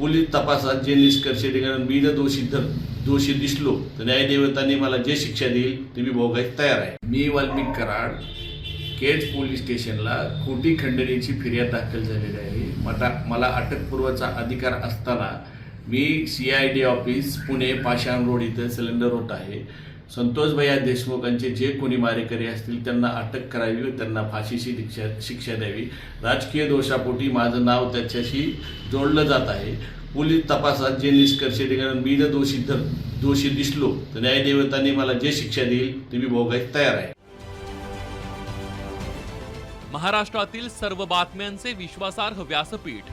Police तपासात जे निष्कर्ष निघाल मी जर दोषी धर दोषी दिसलो तर न्यायदेवतांनी मला जे शिक्षा देईल ते मी भोगायला तयार आहे. मी वाल्मिक कराड केज पोलीस स्टेशनला खोटी खंडणीची फिर्याद दाखल झालेली आहे. मला मला अटकपूर्वाचा अधिकार असताना मी C I D office Pune Pashan road इथं सिलेंडर होत आहे. संतोष भैया देशमुखांचे जे कोणी मारेकरी असतील त्यांना अटक करावी व त्यांना फाशीची शिक्षा शिक्षा द्यावी. राजकीय दोषापोटी माझं नाव त्याच्याशी जोडलं जात आहे. पोलीस तपासात जे निष्कर्ष निघाल मी जर दोषी धर दोषी दिसलो तर न्यायदेवतांनी मला जे शिक्षा देईल ते मी भोगायला तयार आहे. महाराष्ट्रातील सर्व बातम्यांचे विश्वासार्ह व्यासपीठ.